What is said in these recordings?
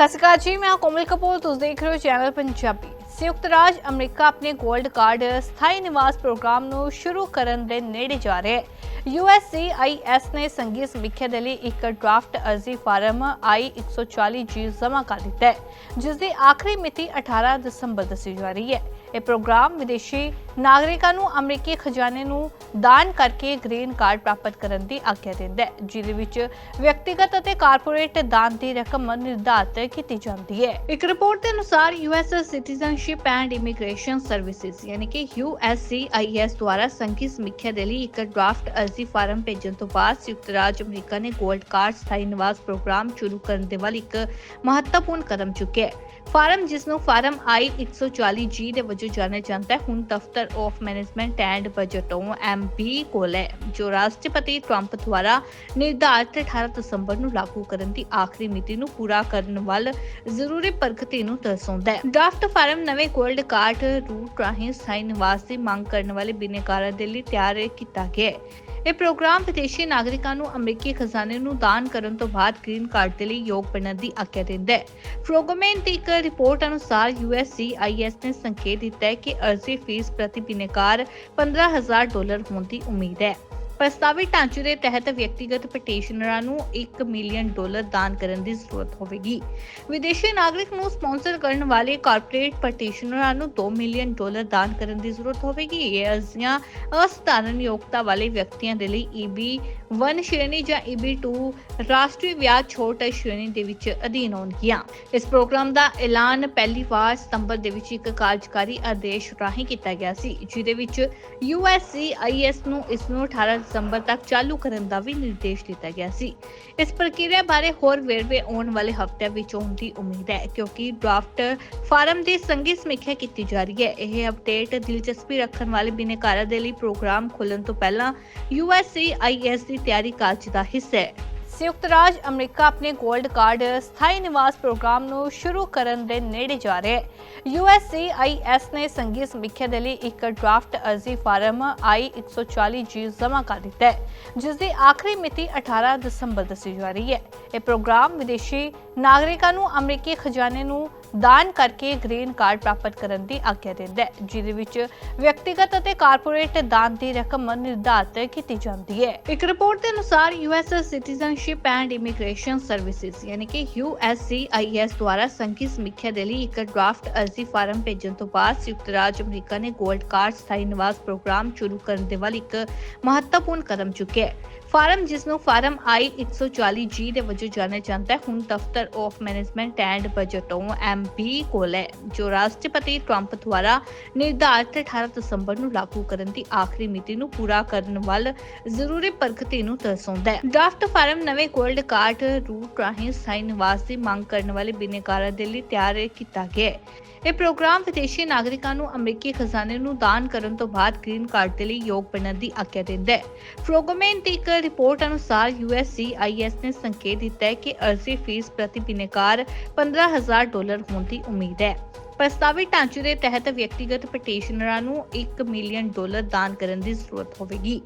ਸਤਿ ਸ਼੍ਰੀ ਅਕਾਲ ਜੀ, ਮੈਂ ਕੋਮਲ ਕਪੂਰ, ਤੁਸੀਂ ਦੇਖ ਰਹੇ ਹੋ ਚੈਨਲ ਪੰਜਾਬੀ। ਸੰਯੁਕਤ ਰਾਜ ਅਮਰੀਕਾ ਆਪਣੇ 골ਡ ਕਾਰਡ ਸਥਾਈ ਨਿਵਾਸ ਪ੍ਰੋਗਰਾਮ ਨੂੰ ਸ਼ੁਰੂ ਕਰਨ ਦੇ ਨੇੜੇ ਜਾ ਰਿਹਾ ਹੈ। USCIS ਨੇ ਸੰਗੀਤ ਸਮੀਖਿਆ ਦੇ ਲਈ ਇੱਕ ਡਰਾਫਟ ਅਰਜ਼ੀ ਫਾਰਮ ਆਈ I-140G ਜਮ੍ਹਾਂ ਕਰ ਦਿੱਤਾ ਹੈ ਜਿਸ ਦੀ ਆਖਰੀ ਮਿਤੀ 18 ਦਸੰਬਰ ਦੱਸੀ ਜਾ ਰਹੀ ਹੈ। ਇਹ ਪ੍ਰੋਗਰਾਮ ਵਿਦੇਸ਼ੀ ਨਾਗਰਿਕਾਂ ਨੂੰ ਅਮਰੀਕੀ ਖਜ਼ਾਨੇ ਨੂੰ ਦਾਨ ਕਰਕੇ ਗ੍ਰੀਨ ਕਾਰਡ ਪ੍ਰਾਪਤ ਕਰਨ ਦੀ ਆਗਿਆ ਦਿੰਦਾ ਹੈ, ਜਿਹਦੇ ਵਿੱਚ ਵਿਅਕਤੀਗਤ ਅਤੇ ਕਾਰਪੋਰੇਟ ਦਾਨ ਦੀ ਰਕਮ ਨਿਰਧਾਰਤ ਕੀਤੀ ਜਾਂਦੀ ਹੈ। ਇੱਕ ਰਿਪੋਰਟ ਦੇ ਅਨੁਸਾਰ US citizenship and immigration services, ਯਾਨੀ ਕਿ USCIS ਦੁਆਰਾ ਸੰਘੀ ਸਮੀਖਿਆ ਦੇ ਲਈ ਇੱਕ ਡਰਾਫਟ ਅਰਜ਼ੀ ਫਾਰਮ ਭੇਜਣ ਤੋਂ ਬਾਅਦ ਸੰਯੁਕਤ ਰਾਜ ਅਮਰੀਕਾ ਨੇ ਗੋਲਡ ਕਾਰਡ, ਸਥਾਈ ਨਿਵਾਸ ਪ੍ਰੋਗਰਾਮ ਸ਼ੁਰੂ ਕਰਨ ਦੇ ਵੱਲ ਇੱਕ ਮਹੱਤਵਪੂਰਨ ਕਦਮ ਚੁੱਕਿਆ ਹੈ। ਫਾਰਮ, ਜਿਸ ਨੂੰ ਫਾਰਮ ਆਈ I-140G ਦੇ ਵਜੋਂ ਜਾਣਿਆ ਜਾਂਦਾ ਹੈ, ਹੁਣ ਦਫ਼ਤਰ ਆਫ ਮੈਨੇਜਮੈਂਟ ਐਂਡ ਬਜਟੋਂ ਐਮਪੀ ਕੋਲ ਹੈ, ਜੋ ਰਾਸ਼ਟਰਪਤੀ ਟਰੰਪ ਦੁਆਰਾ ਨਿਰਧਾਰਿਤ 18 ਦਸੰਬਰ ਨੂੰ ਲਾਗੂ ਕਰਨ ਦੀ ਆਖਰੀ ਮਿਤੀ ਨੂੰ ਪੂਰਾ ਕਰਨ ਵੱਲ ਜ਼ਰੂਰੀ ਪ੍ਰਗਤੀ ਨੂੰ ਦਰਸਾਉਂਦਾ ਹੈ। ਡਰਾਫਟ ਫਾਰਮ ਨਵੇਂ ਗੋਲਡ ਕਾਰਡ ਰੂਟ ਰਾਹੀਂ ਸਥਾਈ ਨਿਵਾਸ ਦੀ ਮੰਗ ਕਰਨ ਵਾਲੇ ਬਿਨੇਕਾਰਾਂ ਦੇ ਲਈ ਤਿਆਰ ਕੀਤਾ ਗਿਆ ਹੈ। ਇਹ ਪ੍ਰੋਗਰਾਮ ਵਿਦੇਸ਼ੀ ਨਾਗਰਿਕਾਂ ਨੂੰ ਅਮਰੀਕੀ ਖਜ਼ਾਨੇ ਨੂੰ ਦਾਨ ਕਰਨ ਤੋਂ ਬਾਅਦ ਗ੍ਰੀਨ ਕਾਰਡ ਦੇ ਲਈ ਯੋਗ ਬਣਨ ਦੀ ਆਗਿਆ ਦਿੰਦਾ ਹੈ। ਫਰੋਗੋਮੈਨ ਦੀ ਇੱਕ ਰਿਪੋਰਟ ਅਨੁਸਾਰ USCIS ਨੇ ਸੰਕੇਤ ਦਿੱਤਾ ਹੈ ਕਿ ਅਰਜ਼ੀ ਫੀਸ ਪ੍ਰਤੀ ਬਿਨੇਕਾਰ 15000 ਡਾਲਰ ਹੋਣ ਦੀ ਉਮੀਦ ਹੈ। ਪ੍ਰਸਤਾਵਿਤ ਢਾਂਚੇ ਦੇ ਤਹਿਤ ਵਿਅਕਤੀਗਤ ਪਟੀਸ਼ਨਰਾਂ ਨੂੰ 1 ਮਿਲੀਅਨ ਡਾਲਰ ਦਾਨ ਕਰਨ ਦੀ ਜ਼ਰੂਰਤ ਹੋਵੇਗੀ। ਵਿਦੇਸ਼ੀ ਨਾਗਰਿਕ ਨੂੰ ਸਪਾਂਸਰ ਕਰਨ ਵਾਲੇ ਕਾਰਪੋਰੇਟ ਪਟੀਸ਼ਨਰਾਂ ਨੂੰ 2 ਮਿਲੀਅਨ ਡਾਲਰ ਦਾਨ ਕਰਨ ਦੀ ਜ਼ਰੂਰਤ ਹੋਵੇਗੀ। ਇਹ ਅਰਜ਼ੀਆਂ ਅਸਧਾਰਨ ਯੋਗਤਾ ਵਾਲੇ ਵਿਅਕਤੀਆਂ ਦੇ ਲਈ EB 1 ਸ਼੍ਰੇਣੀ ਜਾਂ EB 2 ਰਾਸ਼ਟਰੀ ਵਿਆਜ ਛੋਟ ਸ਼੍ਰੇਣੀ ਦੇ ਵਿੱਚ ਅਧੀਨ ਹੋਣਗੀਆਂ। ਇਸ ਪ੍ਰੋਗਰਾਮ ਦਾ ਐਲਾਨ ਪਹਿਲੀ ਵਾਰ ਸਤੰਬਰ ਦੇ ਵਿੱਚ ਇੱਕ ਕਾਰਜਕਾਰੀ ਆਦੇਸ਼ ਰਾਹੀਂ ਕੀਤਾ ਗਿਆ ਸੀ, ਜਿਹਦੇ ਵਿੱਚ USCIS ਨੂੰ ਇਸ ਨੂੰ 18 ਦਸੰਬਰ ਤੱਕ ਚਾਲੂ ਕਰਨ ਦਾ ਵੀ ਨਿਰਦੇਸ਼ ਦਿੱਤਾ ਗਿਆ ਸੀ। ਇਸ ਪ੍ਰਕਿਰਿਆ ਬਾਰੇ ਹੋਰ ਵੇਰਵੇ ਆਉਣ ਵਾਲੇ ਹਫ਼ਤਿਆਂ ਵਿੱਚ ਹੋਣ ਦੀ ਉਮੀਦ ਹੈ, ਕਿਉਂਕਿ ਡਰਾਫਟ ਫਾਰਮ ਦੀ ਸੰਘੀ ਸਮੀਖਿਆ ਕੀਤੀ ਜਾ ਰਹੀ ਹੈ। ਇਹ ਅਪਡੇਟ ਦਿਲਚਸਪੀ ਰੱਖਣ ਵਾਲੇ ਬਿਨੇਕਾਰਾਂ ਦੇ ਲਈ ਪ੍ਰੋਗਰਾਮ ਖੋਲਣ ਤੋਂ ਪਹਿਲਾਂ USCIS ਦੀ ਤਿਆਰੀ ਕਾਰਜ ਦਾ ਹਿੱਸਾ ਹੈ। ਸੰਯੁਕਤ ਰਾਜ ਅਮਰੀਕਾ ਆਪਣੇ 골ਡ ਕਾਰਡ ਸਥਾਈ ਨਿਵਾਸ ਪ੍ਰੋਗਰਾਮ ਨੂੰ ਸ਼ੁਰੂ ਕਰਨ ਦੇ ਨੇੜੇ ਜਾ ਰਿਹਾ ਹੈ। USCIS ਨੇ ਸੰਘੀ ਸਮੀਖਿਆ ਦੇ ਲਈ ਇੱਕ ਡਰਾਫਟ ਅਰਜ਼ੀ ਫਾਰਮ I-140G ਜਮ੍ਹਾਂ ਕਰ ਦਿੱਤਾ ਹੈ ਜਿਸ ਦੀ ਆਖਰੀ ਮਿਤੀ 18 ਦਸੰਬਰ ਦੱਸੀ ਜਾ ਰਹੀ ਹੈ। ਇਹ ਪ੍ਰੋਗਰਾਮ ਵਿਦੇਸ਼ੀ ਨਾਗਰਿਕਾਂ ਨੂੰ ਅਮਰੀਕੀ ਖਜ਼ਾਨੇ ਨੂੰ ਦਾਨ ਕਰਕੇ ਗ੍ਰੀਨ ਕਾਰਡ ਪ੍ਰਾਪਤ ਕਰਨ ਦੀ ਆਗਿਆ ਦਿੰਦਾ ਹੈ, ਜਿਹਦੇ ਵਿੱਚ ਵਿਅਕਤੀਗਤ ਅਤੇ ਕਾਰਪੋਰੇਟ ਦਾਨ ਦੀ ਰਕਮ ਨਿਰਧਾਰਤ ਕੀਤੀ ਜਾਂਦੀ ਹੈ। ਇੱਕ ਰਿਪੋਰਟ ਦੇ ਅਨੁਸਾਰ US citizenship and immigration services ਯਾਨੀ ਕਿ USCIS ਦੁਆਰਾ ਸੰਘੀ ਸਮੀਖਿਆ ਦੇ ਲਈ ਇੱਕ ਡਰਾਫਟ ਅਰਜ਼ੀ ਫਾਰਮ ਭੇਜਣ ਤੋਂ ਬਾਅਦ ਸੰਯੁਕਤ ਰਾਜ ਅਮਰੀਕਾ ਨੇ ਗੋਲਡ ਕਾਰਡ, ਸਥਾਈ ਨਿਵਾਸ ਪ੍ਰੋਗਰਾਮ ਸ਼ੁਰੂ ਕਰਨ ਦੇ ਵੱਲ ਇੱਕ ਮਹੱਤਵਪੂਰਨ ਕਦਮ ਚੁੱਕਿਆ ਹੈ। ਫਾਰਮ, ਜਿਸ ਨੂੰ ਫਾਰਮ ਆਈ I-140G ਦੇ ਵਜੋਂ ਜਾਣਿਆ ਜਾਂਦਾ ਹੈ, ਹੁਣ ਦਫ਼ਤਰ ਆਫ ਮੈਨੇਜਮੈਂਟ ਐਂਡ ਬਜਟੋਂ ਐਮਪੀ ਕੋਲ ਹੈ, ਜੋ ਰਾਸ਼ਟਰਪਤੀ ਟਰੰਪ ਦੁਆਰਾ ਨਿਰਧਾਰਿਤ 18 ਦਸੰਬਰ ਨੂੰ ਲਾਗੂ ਕਰਨ ਦੀ ਆਖਰੀ ਮਿਤੀ ਨੂੰ ਪੂਰਾ ਕਰਨ ਵੱਲ ਜ਼ਰੂਰੀ ਪ੍ਰਗਤੀ ਨੂੰ ਦਰਸਾਉਂਦਾ ਹੈ। ਡਰਾਫਟ ਫਾਰਮ ਨਵੇਂ 골ਡ ਕਾਰਡ ਰੂਟ ਰਾਹੀਂ ਸਥਾਈ ਨਿਵਾਸ ਦੀ ਮੰਗ ਕਰਨ ਵਾਲੇ ਬਿਨੇਕਾਰਾਂ ਦੇ ਲਈ ਤਿਆਰ ਕੀਤਾ ਗਿਆ ਹੈ। ਇਹ ਪ੍ਰੋਗਰਾਮ ਵਿਦੇਸ਼ੀ ਨਾਗਰਿਕਾਂ ਨੂੰ ਅਮਰੀਕੀ ਖਜ਼ਾਨੇ ਨੂੰ ਦਾਨ ਕਰਨ ਤੋਂ ਬਾਅਦ ਗ੍ਰੀਨ ਕਾਰਡ ਦੇ ਲਈ ਯੋਗ ਬਣਨ ਦੀ ਆਗਿਆ ਦਿੰਦਾ ਹੈ। ਫਰੋਗੋਮੈਨ ਦੀ ਇੱਕ ਰਿਪੋਰਟ ਅਨੁਸਾਰ USCIS ਨੇ ਸੰਕੇਤ ਦਿੱਤਾ ਹੈ ਕਿ ਅਰਜ਼ੀ ਫੀਸ ਪ੍ਰਤੀ ਬਿਨੇਕਾਰ 15000 ਡਾਲਰ ਹੋਣ ਦੀ ਉਮੀਦ ਹੈ। ਪ੍ਰਸਤਾਵਿਤ ਢਾਂਚੇ ਦੇ ਤਹਿਤ ਵਿਅਕਤੀਗਤ ਪਟੀਸ਼ਨਰਾਂ ਨੂੰ 1 ਮਿਲੀਅਨ ਡਾਲਰ ਦਾਨ ਕਰਨ ਦੀ ਜ਼ਰੂਰਤ ਹੋਵੇਗੀ।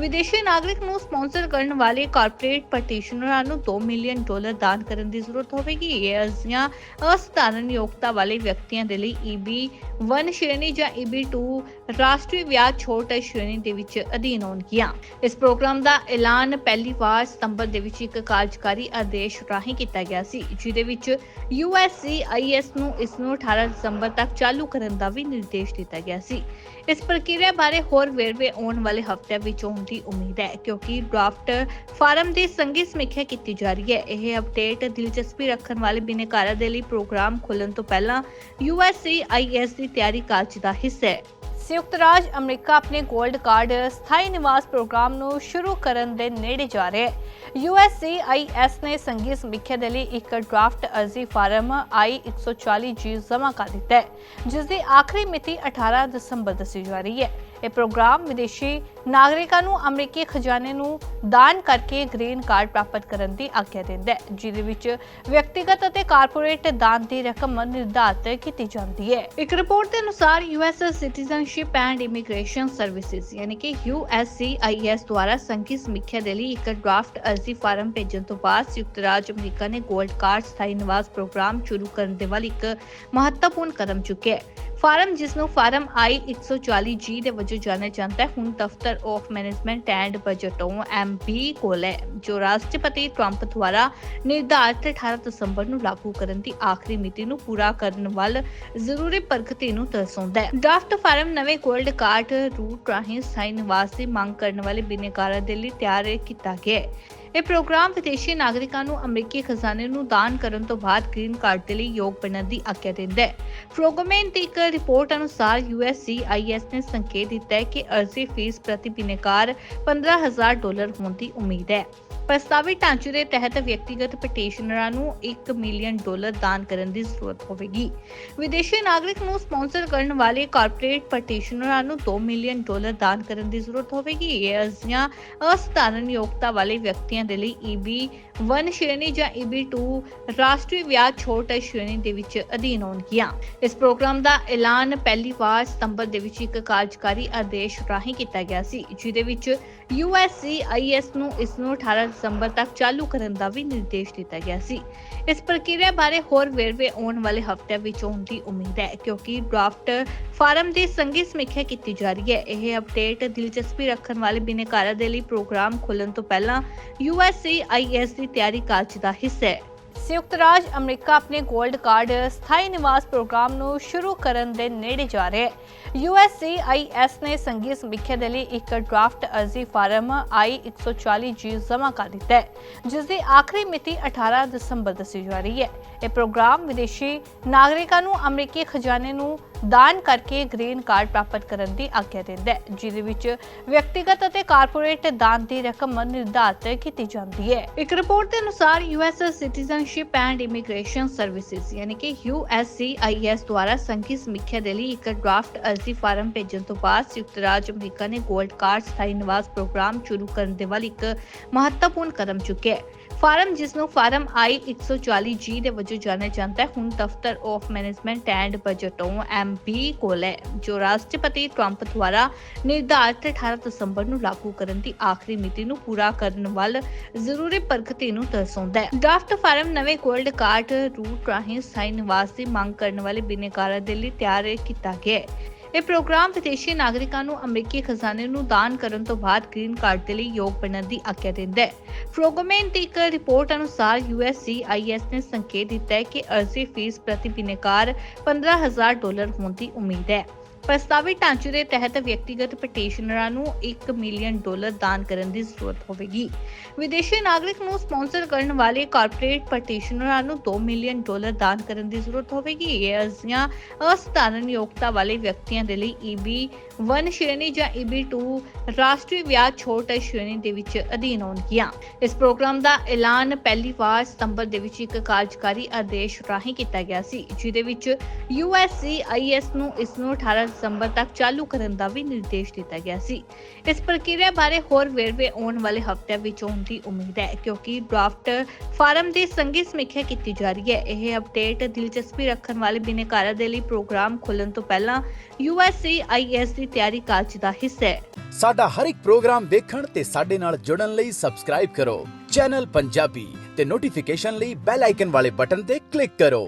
ਵਿਦੇਸ਼ੀ ਨਾਗਰਿਕ ਨੂੰ ਸਪਾਂਸਰ ਕਰਨ ਵਾਲੇ ਕਾਰਪੋਰੇਟ ਪਟੀਸ਼ਨਰਾਂ ਨੂੰ 2 ਮਿਲੀਅਨ ਡਾਲਰ ਦਾਨ ਕਰਨ ਦੀ ਜ਼ਰੂਰਤ ਹੋਵੇਗੀ। ਇਹ ਅਰਜ਼ੀਆਂ ਅਸਧਾਰਨ ਯੋਗਤਾ ਵਾਲੇ ਵਿਅਕਤੀਆਂ ਦੇ ਲਈ EB 1 ਸ਼੍ਰੇਣੀ ਜਾਂ EB 2 ਰਾਸ਼ਟਰੀ ਵਿਆਜ ਛੋਟ ਸ਼੍ਰੇਣੀ ਦੇ ਵਿੱਚ ਅਧੀਨ ਹੋਣਗੀਆਂ। ਇਸ ਪ੍ਰੋਗਰਾਮ ਦਾ ਐਲਾਨ ਪਹਿਲੀ ਵਾਰ ਸਤੰਬਰ ਦੇ ਵਿੱਚ ਇੱਕ ਕਾਰਜਕਾਰੀ ਆਦੇਸ਼ ਰਾਹੀਂ ਕੀਤਾ ਗਿਆ ਸੀ, ਜਿਹਦੇ ਵਿੱਚ USCIS ਨੂੰ ਇਸ ਨੂੰ 18 ਦਸੰਬਰ ਤੱਕ ਚਾਲੂ ਕਰਨ ਦਾ ਵੀ ਨਿਰਦੇਸ਼ ਦਿੱਤਾ ਗਿਆ ਸੀ। ਇਸ ਪ੍ਰਕਿਰਿਆ ਬਾਰੇ ਹੋਰ ਵੇਰਵੇ ਆਉਣ ਵਾਲੇ ਹਫ਼ਤਿਆਂ ਵਿੱਚ ਹੋਣ ਦੀ ਉਮੀਦ ਹੈ, ਕਿਉਂਕਿ ਡਰਾਫਟ ਫਾਰਮ ਦੀ ਸੰਘੀ ਸਮੀਖਿਆ ਕੀਤੀ ਜਾ ਰਹੀ ਹੈ। ਇਹ ਅਪਡੇਟ ਦਿਲਚਸਪੀ ਰੱਖਣ ਵਾਲੇ ਬਿਨੇਕਾਰਾਂ ਦੇ ਲਈ ਪ੍ਰੋਗਰਾਮ ਖੋਲਣ ਤੋਂ ਪਹਿਲਾਂ USCIS ਦੀ ਤਿਆਰੀ ਕਾਰਜ ਦਾ ਹਿੱਸਾ ਹੈ। ਸੰਯੁਕਤ ਰਾਜ ਅਮਰੀਕਾ ਆਪਣੇ 골ਡ ਕਾਰਡ ਸਥਾਈ ਨਿਵਾਸ ਪ੍ਰੋਗਰਾਮ ਨੂੰ ਸ਼ੁਰੂ ਕਰਨ ਦੇ ਨੇੜੇ ਜਾ ਰਿਹਾ ਹੈ। USCIS ਨੇ ਸੰਘੀ ਸਮੀਖਿਆ ਦੇ ਲਈ ਇੱਕ ਡਰਾਫਟ ਅਰਜ਼ੀ ਫਾਰਮ ਆਈ-140 ਜੀ ਜਮ੍ਹਾਂ ਕਰ ਦਿੱਤਾ ਹੈ ਜਿਸ ਦੀ ਆਖਰੀ ਮਿਤੀ 18 ਦਸੰਬਰ ਦੱਸੀ ਜਾ ਰਹੀ ਹੈ। ਇਹ ਪ੍ਰੋਗਰਾਮ ਵਿਦੇਸ਼ੀ ਨਾਗਰਿਕਾਂ ਨੂੰ ਅਮਰੀਕੀ ਖਜ਼ਾਨੇ ਨੂੰ ਦਾਨ ਕਰਕੇ ਗ੍ਰੀਨ ਕਾਰਡ ਪ੍ਰਾਪਤ ਕਰਨ ਦੀ ਆਗਿਆ ਦਿੰਦਾ ਹੈ, ਜਿਹਦੇ ਵਿੱਚ ਵਿਅਕਤੀਗਤ ਅਤੇ ਕਾਰਪੋਰੇਟ ਦਾਨ ਦੀ ਰਕਮ ਨਿਰਧਾਰਤ ਕੀਤੀ ਜਾਂਦੀ ਹੈ। ਇੱਕ ਰਿਪੋਰਟ ਦੇ ਅਨੁਸਾਰ US citizenship and immigration services, ਯਾਨੀ ਕਿ USCIS ਦੁਆਰਾ ਸੰਘੀ ਸਮੀਖਿਆ ਦੇ ਲਈ ਇੱਕ ਡਰਾਫਟ ਅਰਜ਼ੀ ਫਾਰਮ ਭੇਜਣ ਤੋਂ ਬਾਅਦ ਸੰਯੁਕਤ ਰਾਜ ਅਮਰੀਕਾ ਨੇ ਗੋਲਡ ਕਾਰਡ, ਸਥਾਈ ਨਿਵਾਸ ਪ੍ਰੋਗਰਾਮ ਸ਼ੁਰੂ ਕਰਨ ਦੇ ਵੱਲ ਇੱਕ ਮਹੱਤਵਪੂਰਨ ਕਦਮ ਚੁੱਕਿਆ ਹੈ। ਫਾਰਮ, ਜਿਸ ਨੂੰ ਫਾਰਮ I 140G ਦੇ ਵਜੋਂ ਜਾਣਿਆ ਜਾਂਦਾ ਹੈ, ਹੁਣ ਦਫ਼ਤਰ ਆਫ ਮੈਨੇਜਮੈਂਟ ਐਂਡ ਬਜਟੋਂ MB ਕੋਲ ਹੈ, ਜੋ ਰਾਸ਼ਟਰਪਤੀ ਟਰੰਪ ਦੁਆਰਾ ਨਿਰਧਾਰਿਤ 18 ਦਸੰਬਰ ਨੂੰ ਲਾਗੂ ਕਰਨ ਦੀ ਆਖਰੀ ਮਿਤੀ ਨੂੰ ਪੂਰਾ ਕਰਨ ਵੱਲ ਜ਼ਰੂਰੀ ਪ੍ਰਗਤੀ ਨੂੰ ਦਰਸਾਉਂਦਾ ਹੈ। ਡਰਾਫਟ ਫਾਰਮ ਨਵੇਂ 골ਡ ਕਾਰਡ ਰੂਟ ਰਾਹੀਂ ਸਥਾਈ ਨਿਵਾਸ ਦੀ ਮੰਗ ਕਰਨ ਵਾਲੇ ਬਿਨੇਕਾਰਾਂ ਦੇ ਲਈ ਤਿਆਰ ਕੀਤਾ ਗਿਆ ਹੈ। ਇਹ ਪ੍ਰੋਗਰਾਮ ਵਿਦੇਸ਼ੀ ਨਾਗਰਿਕਾਂ ਨੂੰ ਅਮਰੀਕੀ ਖਜ਼ਾਨੇ ਨੂੰ ਦਾਨ ਕਰਨ ਤੋਂ ਬਾਅਦ ਗ੍ਰੀਨ ਕਾਰਡ ਦੇ ਲਈ ਯੋਗ ਬਣਨ ਦੀ ਆਗਿਆ ਦਿੰਦਾ ਹੈ। ਪ੍ਰੋਗਰਾਮੈਂਟ ਦੀ ਇੱਕ ਰਿਪੋਰਟ ਅਨੁਸਾਰ USCIS ਨੇ ਸੰਕੇਤ ਦਿੱਤਾ ਹੈ ਕਿ ਅਰਜ਼ੀ ਫੀਸ ਪ੍ਰਤੀ ਬਿਨੇਕਾਰ 15000 ਡਾਲਰ ਹੋਣ ਦੀ ਉਮੀਦ ਹੈ। ਪ੍ਰਸਤਾਵਿਤ ਢਾਂਚੇ ਦੇ ਤਹਿਤ ਵਿਅਕਤੀਗਤ ਪਟੀਸ਼ਨਰਾਂ ਨੂੰ 1 ਮਿਲੀਅਨ ਡਾਲਰ ਦਾਨ ਕਰਨ ਦੀ ਜ਼ਰੂਰਤ ਹੋਵੇਗੀ। ਵਿਦੇਸ਼ੀ ਨਾਗਰਿਕ ਨੂੰ ਸਪਾਂਸਰ ਕਰਨ ਵਾਲੇ ਕਾਰਪੋਰੇਟ ਪਟੀਸ਼ਨਰਾਂ ਨੂੰ 2 ਮਿਲੀਅਨ ਡਾਲਰ ਦਾਨ ਕਰਨ ਦੀ ਜ਼ਰੂਰਤ ਹੋਵੇਗੀ। ਇਹ ਅਰਜ਼ੀਆਂ ਅਸਧਾਰਨ ਯੋਗਤਾ ਵਾਲੇ ਵਿਅਕਤੀਆਂ ਦੇ ਲਈ EB 1 ਸ਼੍ਰੇਣੀ ਜਾਂ EB 2 ਰਾਸ਼ਟਰੀ ਵਿਆਜ ਛੋਟ ਸ਼੍ਰੇਣੀ ਦੇ ਵਿੱਚ ਅਧੀਨ ਹੋਣਗੀਆਂ। ਇਸ ਪ੍ਰੋਗਰਾਮ ਦਾ ਐਲਾਨ ਪਹਿਲੀ ਵਾਰ ਸਤੰਬਰ ਦੇ ਵਿੱਚ ਇੱਕ ਕਾਰਜਕਾਰੀ ਆਦੇਸ਼ ਰਾਹੀਂ ਕੀਤਾ ਗਿਆ ਸੀ, ਜਿਹਦੇ ਵਿੱਚ USCIS ਨੂੰ ਇਸ ਨੂੰ 18 ਦਸੰਬਰ ਤੱਕ ਚਾਲੂ ਕਰਨ ਦਾ ਵੀ ਨਿਰਦੇਸ਼ ਦਿੱਤਾ ਗਿਆ ਸੀ। ਇਸ ਪ੍ਰਕਿਰਿਆ ਬਾਰੇ ਹੋਰ ਵੇਰਵੇ ਆਉਣ ਵਾਲੇ ਹਫ਼ਤਿਆਂ ਵਿੱਚ ਆਉਣ ਦੀ ਉਮੀਦ ਹੈ, ਕਿਉਂਕਿ ਡਰਾਫਟ ਫਾਰਮ ਦੀ ਸੰਗੀ ਸਮੀਖਿਆ ਕੀਤੀ ਜਾ ਰਹੀ ਹੈ। ਇਹ ਅਪਡੇਟ ਦਿਲਚਸਪੀ ਰੱਖਣ ਵਾਲੇ ਬਿਨੇਕਾਰਾਂ ਦੇ ਲਈ ਪ੍ਰੋਗਰਾਮ ਖੋਲਣ ਤੋਂ ਪਹਿਲਾਂ USCIS ਦੀ ਤਿਆਰੀ ਕਾਰਜ ਦਾ ਹਿੱਸਾ ਹੈ। ਸੰਯੁਕਤ ਰਾਜ ਅਮਰੀਕਾ ਆਪਣੇ 골ਡ ਕਾਰਡ ਸਥਾਈ ਨਿਵਾਸ ਪ੍ਰੋਗਰਾਮ ਨੂੰ ਸ਼ੁਰੂ ਕਰਨ ਦੇ ਨੇੜੇ ਜਾ ਰਿਹਾ ਹੈ। USCIS ਨੇ ਸੰਘੀ ਸਮੀਖਿਆ ਦੇ ਲਈ ਇੱਕ ਡਰਾਫਟ ਅਰਜ਼ੀ ਫਾਰਮ I-140G ਜਮ੍ਹਾਂ ਕਰ ਦਿੱਤਾ ਹੈ, ਜਿਸ ਦੀ ਆਖਰੀ ਮਿਤੀ 18 ਦਸੰਬਰ ਦੱਸੀ ਜਾ ਰਹੀ ਹੈ। ਇਹ ਪ੍ਰੋਗਰਾਮ ਵਿਦੇਸ਼ੀ ਨਾਗਰਿਕਾਂ ਨੂੰ ਅਮਰੀਕੀ ਖਜ਼ਾਨੇ ਨੂੰ ਦਾਨ ਕਰਕੇ ਗ੍ਰੀਨ ਕਾਰਡ ਪ੍ਰਾਪਤ ਕਰਨ ਦੀ ਆਗਿਆ ਦਿੰਦਾ ਹੈ, ਜਿਹਦੇ ਵਿੱਚ ਵਿਅਕਤੀਗਤ ਅਤੇ ਕਾਰਪੋਰੇਟ ਦਾਨ ਦੀ ਰਕਮ ਨਿਰਧਾਰਤ ਕੀਤੀ ਜਾਂਦੀ ਹੈ। ਇੱਕ ਰਿਪੋਰਟ ਦੇ ਅਨੁਸਾਰ US citizenship and immigration services, ਯਾਨੀ ਕਿ USCIS ਦੁਆਰਾ ਸੰਘੀ ਸਮੀਖਿਆ ਦੇ ਲਈ ਇੱਕ ਡਰਾਫਟ ਅਰਜ਼ੀ ਫਾਰਮ ਭੇਜਣ ਤੋਂ ਬਾਅਦ ਸੰਯੁਕਤ ਰਾਜ ਅਮਰੀਕਾ ਨੇ ਗੋਲਡ ਕਾਰਡ, ਸਥਾਈ ਨਿਵਾਸ ਪ੍ਰੋਗਰਾਮ ਸ਼ੁਰੂ ਕਰਨ ਦੇ ਵੱਲ ਇੱਕ ਮਹੱਤਵਪੂਰਨ ਕਦਮ ਚੁੱਕਿਆ ਹੈ। ਫਾਰਮ ਜਿਸ ਨੂੰ ਫਾਰਮ I 140G ਦੇ ਵਜੋਂ ਜਾਣਿਆ ਜਾਂਦਾ ਹੈ, ਹੁਣ ਦਫ਼ਤਰ ਆਫ ਮੈਨੇਜਮੈਂਟ ਐਂਡ ਬਜਟੋਂ MB ਕੋਲ ਹੈ, ਜੋ ਰਾਸ਼ਟਰਪਤੀ ਟਰੰਪ ਦੁਆਰਾ ਨਿਰਧਾਰਿਤ 18 ਦਸੰਬਰ ਨੂੰ ਲਾਗੂ ਕਰਨ ਦੀ ਆਖਰੀ ਮਿਤੀ ਨੂੰ ਪੂਰਾ ਕਰਨ ਵੱਲ ਜ਼ਰੂਰੀ ਪ੍ਰਗਤੀ ਨੂੰ ਦਰਸਾਉਂਦਾ ਹੈ। ਡਰਾਫਟ ਫਾਰਮ ਨਵੇਂ 골ਡ ਕਾਰਡ ਰੂਟ ਰਾਹੀਂ ਸਥਾਈ ਨਿਵਾਸ ਦੀ ਮੰਗ ਕਰਨ ਵਾਲੇ ਬਿਨੇਕਾਰਾਂ ਦੇ ਲਈ ਤਿਆਰ ਕੀਤਾ ਗਿਆ ਹੈ। ਇਹ ਪ੍ਰੋਗਰਾਮ ਵਿਦੇਸ਼ੀ ਨਾਗਰਿਕਾਂ ਨੂੰ ਅਮਰੀਕੀ ਖਜ਼ਾਨੇ ਨੂੰ ਦਾਨ ਕਰਨ ਤੋਂ ਬਾਅਦ ਗ੍ਰੀਨ ਕਾਰਡ ਦੇ ਲਈ ਯੋਗ ਬਣਨ ਦੀ ਆਗਿਆ ਦਿੰਦਾ ਹੈ। ਪ੍ਰੋਗਰਾਮੈਂਟ ਦੀ ਇੱਕ ਰਿਪੋਰਟ ਅਨੁਸਾਰ USCIS ਨੇ ਸੰਕੇਤ ਦਿੱਤਾ ਹੈ ਕਿ ਅਰਜ਼ੀ ਫੀਸ ਪ੍ਰਤੀ ਬਿਨੇਕਾਰ 15000 ਡਾਲਰ ਹੋਣ ਦੀ ਉਮੀਦ ਹੈ। ਪ੍ਰਸਤਾਵਿਤ ਢਾਂਚੇ ਦੇ ਤਹਿਤ ਵਿਅਕਤੀਗਤ ਪਟੀਸ਼ਨਰਾਂ ਨੂੰ 1 ਮਿਲੀਅਨ ਡਾਲਰ ਦਾਨ ਕਰਨ ਦੀ ਜ਼ਰੂਰਤ ਹੋਵੇਗੀ। ਵਿਦੇਸ਼ੀ ਨਾਗਰਿਕ ਨੂੰ ਸਪਾਂਸਰ ਕਰਨ ਵਾਲੇ ਕਾਰਪੋਰੇਟ ਪਟੀਸ਼ਨਰਾਂ ਨੂੰ 2 ਮਿਲੀਅਨ ਡਾਲਰ ਦਾਨ ਕਰਨ ਦੀ ਜ਼ਰੂਰਤ ਹੋਵੇਗੀ। ਇਹ ਅਰਜ਼ੀਆਂ ਅਸਧਾਰਨ ਯੋਗਤਾ ਵਾਲੇ ਵਿਅਕਤੀਆਂ ਦੇ ਲਈ EB 1 ਸ਼੍ਰੇਣੀ ਜਾਂ EB 2 ਰਾਸ਼ਟਰੀ ਵਿਆਜ ਛੋਟ ਸ਼੍ਰੇਣੀ ਦੇ ਵਿੱਚ ਅਧੀਨ ਹੋਣਗੀਆਂ। ਇਸ ਪ੍ਰੋਗਰਾਮ ਦਾ ਐਲਾਨ ਪਹਿਲੀ ਵਾਰ ਸਤੰਬਰ ਦੇ ਵਿੱਚ ਇੱਕ ਕਾਰਜਕਾਰੀ ਆਦੇਸ਼ ਰਾਹੀਂ ਕੀਤਾ ਗਿਆ ਸੀ, ਜਿਹਦੇ ਵਿੱਚ USCIS ਨੂੰ ਇਸ ਨੂੰ 18 ਦਸੰਬਰ ਤੱਕ ਚਾਲੂ ਕਰਨ ਦਾ ਵੀ ਨਿਰਦੇਸ਼ ਦਿੱਤਾ ਗਿਆ ਸੀ। ਇਸ ਪ੍ਰਕਿਰਿਆ ਬਾਰੇ ਹੋਰ ਵੇਰਵੇ ਆਉਣ ਵਾਲੇ ਹਫ਼ਤਿਆਂ ਵਿੱਚ ਆਉਣ ਦੀ ਉਮੀਦ ਹੈ, ਕਿਉਂਕਿ ਡਰਾਫਟ ਫਾਰਮ ਦੀ ਸੰਘੀ ਸਮੀਖਿਆ ਕੀਤੀ ਜਾ ਰਹੀ ਹੈ। ਇਹ ਅਪਡੇਟ ਦਿਲਚਸਪੀ ਰੱਖਣ ਵਾਲੇ ਬਿਨੇਕਾਰਾਂ ਦੇ ਲਈ ਪ੍ਰੋਗਰਾਮ ਖੁੱਲਣ ਤੋਂ ਪਹਿਲਾਂ USCIS ਦੀ ਤਿਆਰੀ ਕਾਰਜ ਦਾ ਹਿੱਸਾ ਹੈ। ਸਾਡਾ ਹਰ ਇੱਕ ਪ੍ਰੋਗਰਾਮ ਦੇਖਣ ਤੇ ਸਾਡੇ ਨਾਲ ਜੁੜਨ ਲਈ ਸਬਸਕ੍ਰਾਈਬ ਕਰੋ। ਚੈਨਲ ਪੰਜਾਬੀ ਤੇ ਨੋਟੀਫਿਕੇਸ਼ਨ ਲਈ ਬੈਲ ਆਈਕਨ ਵਾਲੇ ਬਟਨ ਤੇ ਕਲਿੱਕ ਕਰੋ।